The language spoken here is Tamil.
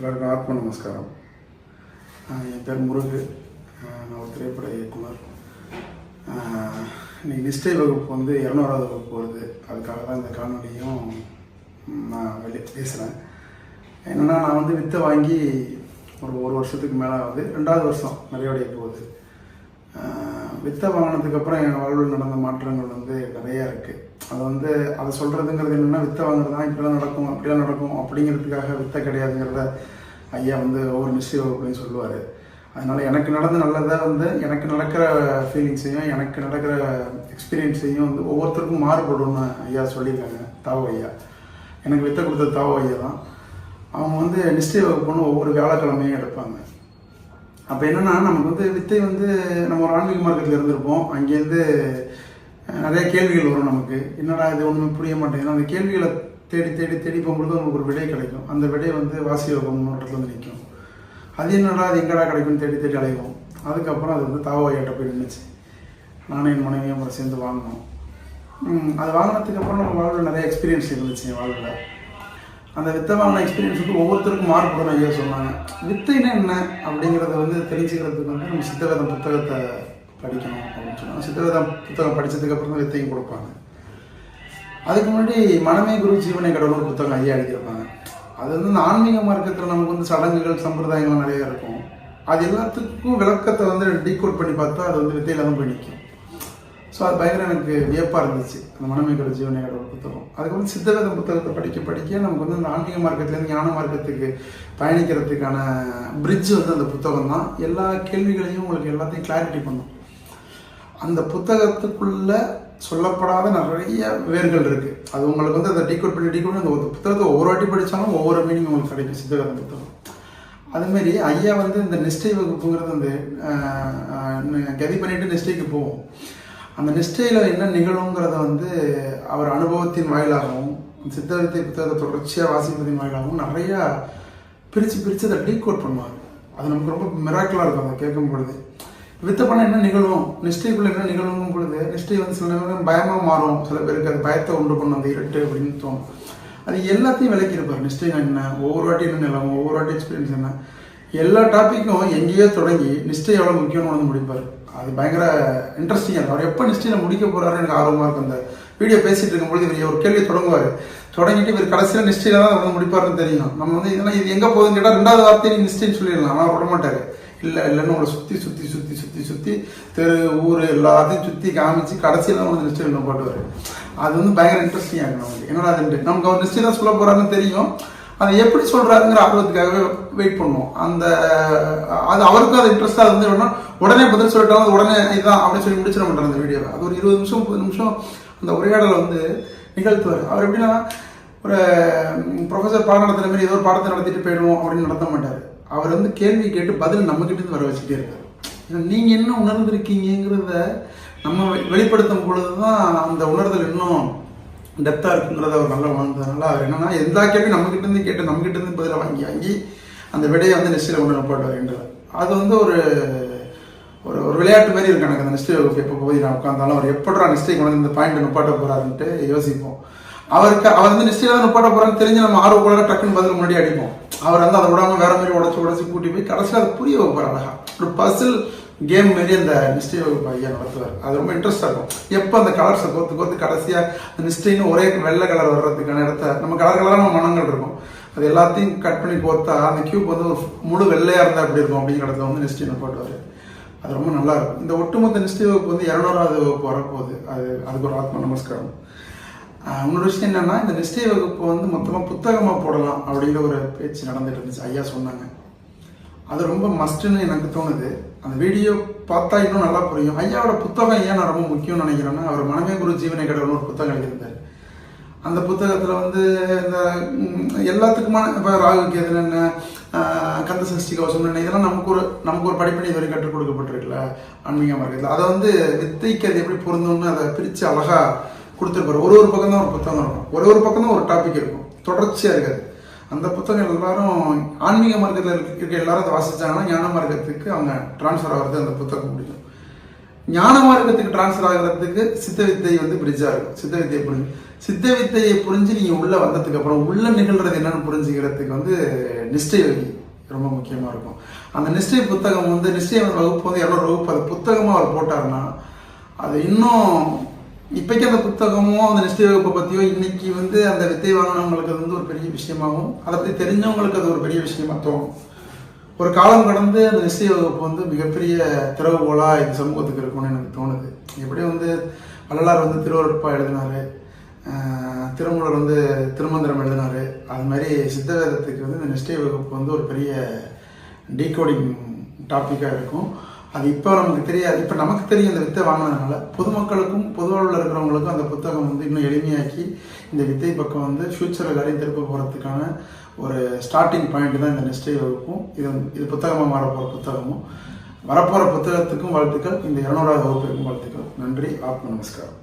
எல்லாருக்கும் ஆத்ம நமஸ்காரம். என் பேர் முருகு. நான் ஒரு திரைப்பட இயக்குனர். இன்னைக்கு நிஷ்டை வகுப்பு வந்து இரநூறாவது வகுப்பு வருது. அதுக்காக தான் இந்த காணொலியும் நான் வெளியே பேசுகிறேன் என்னென்னா நான் வந்து வித்தை வாங்கி ஒரு ஒரு வருஷத்துக்கு மேலே ஆகுது ரெண்டாவது வருஷம் நிறைய போகுது. ஆஹ் வித்தை வாங்கினதுக்கப்புறம் என் வாழ்வில் நடந்த மாற்றங்கள் வந்து நிறையா இருக்குது அது வந்து அதை சொல்கிறதுங்கிறது என்னென்னா வித்தை வாங்குறது இப்படிலாம் நடக்கும் அப்படிலாம் நடக்கும் அப்படிங்கிறதுக்காக வித்தை கிடையாதுங்கிறத ஐயா வந்து ஒவ்வொரு மிஸ்டேக் அப்படின்னு சொல்லுவார். அதனால் எனக்கு நடந்த நல்லதாக வந்து எனக்கு நடக்கிற ஃபீலிங்ஸையும் எனக்கு நடக்கிற எக்ஸ்பீரியன்ஸையும் வந்து ஒவ்வொருத்தருக்கும் மாறுபடும்னு ஐயா சொல்லியிருக்காங்க தாவோ ஐயா. எனக்கு வித்தை கொடுத்த தாவோ ஐயா தான். அவங்க வந்து நிச்சய வகுப்புன்னு ஒவ்வொரு வியாழக்கிழமையும் எடுப்பாங்க. அப்போ என்னன்னா நமக்கு வந்து வித்தை வந்து நம்ம ஒரு ஆன்மீக மார்க்கெட்டில் இருந்திருப்போம். அங்கேருந்து நிறைய கேள்விகள் வரும் நமக்கு. என்னடா இது ஒன்றுமே புரிய மாட்டேங்குது. அந்த கேள்விகளை தேடி தேடி தேடி போகும்பொழுது நமக்கு ஒரு விடை கிடைக்கும். அந்த விடை வந்து வாசி யோகம் இடத்துல வந்து நிற்கும். அது என்னடா அது எங்கடா கிடைக்கும்னு தேடி தேடி அலைவோம். அதுக்கப்புறம் அது வந்து தாவாயிட்ட போய் நின்றுச்சு நானும் என் மனைவியும் கூட சேர்ந்து வாங்கினோம். அது வாங்கினதுக்கப்புறம் நம்ம வாழ்வில் நிறைய எக்ஸ்பீரியன்ஸ் இருந்துச்சு என் வாழ்வில். அந்த வித்தை வாங்கின எக்ஸ்பீரியன்ஸ் வந்து ஒவ்வொருத்தருக்கும் மாறுபடும் ஐயா சொன்னாங்க. வித்தைன்னா என்ன? அப்படிங்கிறத வந்து தெரிஞ்சுக்கிறதுக்கு வந்து நம்ம சித்தவேதம் புத்தகத்தை படிக்கணும் அப்படின்னு சொன்னாங்க. சித்தவேதம் புத்தகம் படித்ததுக்கு அப்புறம் தான் வித்தையும் கொடுப்பாங்க. அதுக்கு முன்னாடி மனமே குரு ஜீவனை கடவுள் புத்தகம் ஐயா எழுதியிருப்பாங்க. அது வந்து இந்த ஆன்மீக மார்க்கத்தில் நமக்கு வந்து சடங்குகள் சம்பிரதாயங்கள் நிறைய இருக்கும். அது எல்லாத்துக்கும் விளக்கத்தை வந்து டீகோட் பண்ணி பார்த்தா அது வந்து வித்தையில தான் போய் நிற்கும் ஸோ அது பயங்கர எனக்கு வியப்பாக இருந்துச்சு. அந்த மனமே குரு ஜீவனை கடவுள் புத்தகம். வந்து சித்தவேத புத்தகத்தை படிக்க படிக்க நமக்கு வந்து அந்த ஆன்மீக மார்க்கத்துலேருந்து ஞான மார்க்கத்துக்கு பயணிக்கிறதுக்கான பிரிட்ஜ் வந்து அந்த புத்தகம் தான் எல்லா கேள்விகளையும் உங்களுக்கு எல்லாத்தையும் கிளாரிட்டி பண்ணும். அந்த புத்தகத்துக்குள்ள சொல்லப்படாத நிறைய வேர்கள் இருக்கு. அது உங்களுக்கு வந்து அதை டீகோட் பண்ணி டீகோட் பண்ணி அந்த ஒரு புத்தகத்தை ஒவ்வொரு வாட்டி படித்தாலும் ஒவ்வொரு மீனிங் உங்களுக்கு கிடைக்கும் சித்தகத புத்தகம். அதுமாரி ஐயா வந்து இந்த நிஷ்டை வகுப்புங்கிறது வந்து கதி பண்ணிட்டு நிஷ்டைக்கு போவோம். அந்த நிஷ்டையில் என்ன நிகழுங்கிறத வந்து அவர் அனுபவத்தின் வாயிலாகவும் சித்தவித்தை புத்தகத்தை தொடர்ச்சியாக வாசிப்பதின் வாயிலாகவும் நிறையா பிரித்து பிரித்து அதை டீகோட் பண்ணுவார். அது நமக்கு ரொம்ப மிராக்கலாக இருக்கும் அதை கேட்கும் பொழுது. வித்த பணம் என்ன நிகழும்? நிஷ்டைக்குள்ள என்ன நிகழும் பொழுது நிஷ்டை வந்து சில நேரம் பயமாக மாறும். சில பேருக்கு அது பயத்தை உண்டு பண்ணும் அந்த இருட்டு அப்படின்னு தோணும். அது எல்லாத்தையும் விளக்கியிருப்பார். நிஷ்டைகள் என்ன? ஒவ்வொரு வாட்டி என்ன நிலவும்? ஒவ்வொரு வாட்டி எக்ஸ்பீரியன்ஸ் என்ன? எல்லா டாப்பிக்கும் எங்கேயோ தொடங்கி நிஷ்டை எவ்வளோ முக்கியம்னு வந்து முடிப்பார். அது பயங்கர இன்ட்ரெஸ்டிங்காக இருக்கும் அவர் எப்போ நிச்சயம் முடிக்க போகிறாருன்னு எனக்கு ஆர்வமாக இருக்கும் அந்த வீடியோ பேசிட்டு இருக்கும்போது இவர் ஒரு கேள்வி தொடங்குவார். தொடங்கிட்டு இவர் கடைசியில் நிச்சயம் தான் வந்து முடிப்பாருன்னு தெரியும். நம்ம வந்து இதெல்லாம் இது எங்கே போகுதுன்னு கேட்டால் ரெண்டாவது வார்த்தையை நீங்கள் நிச்சயம் சொல்லிடலாம். ஆனால் விட மாட்டார். இல்லை இல்லைன்னு உங்களை சுற்றி சுற்றி சுற்றி சுற்றி சுற்றி தெரு ஊர் எல்லாத்தையும் சுற்றி காமிச்சு கடைசியில் வந்து நிச்சயம் என்ன போட்டுவார். அது வந்து பயங்கர இன்ட்ரெஸ்டிங்காக இருக்கும் நமக்கு. என்னடா அது நமக்கு அவர் நிச்சயம் தான் சொல்ல போகிறாருன்னு தெரியும். அதை எப்படி சொல்கிறாருங்கிற ஆர்வத்துக்காகவே வெயிட் பண்ணுவோம். அந்த அது அவருக்கும் அது இன்ட்ரெஸ்டாக இருந்து வேணும் உடனே பதில் சொல்லிட்டாலும் அது உடனே இதுதான் அப்படின்னு சொல்லி முடிச்சிட மாட்டார் அந்த வீடியோவை அது ஒரு இருபது நிமிஷம் முப்பது நிமிஷம் அந்த உரையாடலை வந்து நிகழ்த்துவார். அவர் எப்படின்னா ஒரு ப்ரொஃபஸர் பாடம் நடத்துற மாதிரி ஏதோ ஒரு பாடத்தை நடத்திட்டு போயிடுவோம் அப்படின்னு நடத்த மாட்டார். அவர் வந்து கேள்வி கேட்டு பதில் நம்மக்கிட்டேருந்து வர வச்சுட்டே இருக்காரு. நீங்கள் நீங்க என்ன உணர்ந்திருக்கீங்கிறத நம்ம வெளிப்படுத்தும் பொழுது தான் அந்த உணர்தல் இன்னும் டெப்த்தாக இருக்குங்கிறத அவர் நல்லா உணர்ந்ததுனால அவர் என்னன்னா எல்லா கேள்வியும் நம்மகிட்ட இருந்து கேட்டு நம்மகிட்ட இருந்து வாங்கி வாங்கி அந்த விடையை வந்து நெஸ்டில் கொண்டு போட்டு என்றார். அது வந்து ஒரு ஒரு ஒரு விளையாட்டு மாதிரி இருக்கு எனக்கு அந்த நிஷ்டை வகுப்பு எப்போ போய் நான் உட்காந்தாலும் அவர் எப்படா நெஸ்டை கொண்டு வந்து இந்த பாயிண்ட் நுப்பாட்ட போறாருன்ட்டு யோசிப்போம். அவருக்கு அவர் வந்து நிஷ்டையில தான் நுப்பாட்ட போறான்னு தெரிஞ்சு நம்ம ஆர்வக்குள்ள டக்குன்னு பதில் முன்னாடி அடிப்போம். அவர் வந்து அதை விடாமல் வேற மாதிரி உடச்சு உடச்சு கூட்டி போய் கடைசியில் அதை புரிய வைப்பார் அழகா. ஒரு பசில் கேம் மாரி அந்த நிஷ்டை வகுப்பு ஐயா நடத்துவார். அது ரொம்ப இன்ட்ரெஸ்டாக இருக்கும். எப்போ அந்த கலர்ஸை கோத்து கோத்து கடைசியாக அந்த நிஷ்டைன்னு ஒரே வெள்ளை கலர் வர்றதுக்கான இடத்த நம்ம கலர் கலரான நம்ம மனங்கள் இருக்கும். அது எல்லாத்தையும் கட் பண்ணி கோத்தா அந்த கியூப் வந்து ஒரு முழு வெள்ளையாக இருந்தால் எப்படி இருக்கும் அப்படிங்கிற இடத்துல வந்து நிஷ்டை போட்டுவார். அது ரொம்ப நல்லா இருக்கும். இந்த ஒட்டுமொத்த நிஷ்டை வகுப்பு வந்து இரநூறாவது வகுப்பு வரப்போகுது. அது அதுக்கு ஒரு ஆத்ம நமஸ்காரம். இன்னொரு விஷயம் என்னென்னா இந்த நிஷ்டை வகுப்பு வந்து மொத்தமாக புத்தகமாக போடலாம் அப்படிங்கிற ஒரு பேச்சு நடந்துட்டு இருந்துச்சு. ஐயா சொன்னாங்க. அது ரொம்ப மஸ்ட்டுன்னு எனக்கு தோணுது. அந்த வீடியோ பார்த்தா இன்னும் நல்லா புரியும். ஐயாவோட புத்தகம் ஏன் நான் ரொம்ப முக்கியம்னு நினைக்கிறேன்னா அவர் மனமே குரு ஜீவனை கடவுள்னு ஒரு புத்தகம் எழுதியிருந்தார். அந்த புத்தகத்தில் வந்து இந்த எல்லாத்துக்குமான இப்போ ராகுக்கு எது என்ன கந்த சஷ்டி கவசம் என்ன இதெல்லாம் நமக்கு ஒரு நமக்கு ஒரு படிப்பணி இதுவரை கற்றுக் கொடுக்கப்பட்டிருக்குல்ல ஆன்மீக மார்க்கத்தில். அதை வந்து வித்தைக்கு அது எப்படி பொருந்தோம்னு அதை பிரித்து அழகாக கொடுத்துருப்பாரு. ஒரு ஒரு பக்கம் தான் ஒரு புத்தகம் இருக்கும். ஒரு ஒரு பக்கம் தான் ஒரு டாபிக் இருக்கும். தொடர்ச்சியாக இருக்காது. அந்த புத்தகம் எல்லாரும் ஆன்மீக மார்க்கத்தில் இருக்க எல்லாரும் அதை வாசிச்சாங்கன்னா ஞான மார்க்கத்துக்கு அவங்க ட்ரான்ஸ்ஃபர் ஆகிறது அந்த புத்தகம் முடியும். ஞான மார்க்கத்துக்கு டிரான்ஸ்ஃபர் ஆகிறதுக்கு சித்த வித்தை வந்து பிரிட்ஜாக இருக்கும். சித்த வித்தையை புரிஞ்சு சித்த வித்தையை புரிஞ்சு நீங்கள் உள்ளே வந்ததுக்கு அப்புறம் உள்ள நிகழ்றது என்னன்னு புரிஞ்சுக்கிறதுக்கு வந்து நிஷ்டை வகி ரொம்ப முக்கியமாக இருக்கும். அந்த நிஷ்டை புத்தகம் வந்து நிஷ்டை வகுப்பு வந்து எவ்வளோ வகுப்பு? அது புத்தகமாக அவர் போட்டாருன்னா அது இன்னும் இப்போக்கி அந்த புத்தகமோ அந்த நிஷ்டை வகுப்பை பற்றியோ இன்னைக்கு வந்து அந்த வித்தை வாங்கினவங்களுக்கு அது வந்து ஒரு பெரிய விஷயமாகவும் அதை பற்றி தெரிஞ்சவங்களுக்கு அது ஒரு பெரிய விஷயமா தோணும். ஒரு காலம் கடந்து அந்த நிஷ்டய வகுப்பு வந்து மிகப்பெரிய திறவுகோலாக இந்த சமூகத்துக்கு இருக்கும்னு எனக்கு தோணுது. எப்படி வந்து வள்ளலார் வந்து திருவருட்பா எழுதினாரு. திருமூலர் வந்து திருமந்திரம் எழுதினாரு. அது மாதிரி சித்த வேதத்துக்கு வந்து இந்த நிஷ்டை வகுப்பு வந்து ஒரு பெரிய டீகோடிங் டாப்பிக்காக இருக்கும். அது இப்போ நமக்கு தெரியாது. இப்போ நமக்கு தெரியும் இந்த வித்தை வாங்கினதுனால பொதுமக்களுக்கும் பொதுவாழ்வில் இருக்கிறவங்களுக்கும் அந்த புத்தகம் வந்து இன்னும் எளிமையாக்கி இந்த வித்தை பக்கம் வந்து ஃப்யூச்சரில் காரியம் திருப்ப போகிறதுக்கான ஒரு ஸ்டார்டிங் பாயிண்ட் தான் இந்த நிஷ்டை வகுப்பும் இது இது புத்தகமாக மாற போகிற புத்தகமும் வரப்போகிற புத்தகத்துக்கும் வாழ்த்துக்கள். இந்த இரநூறாவது வகுப்பிற்கும் வாழ்த்துக்கள். நன்றி ஆத்ம நமஸ்காரம்.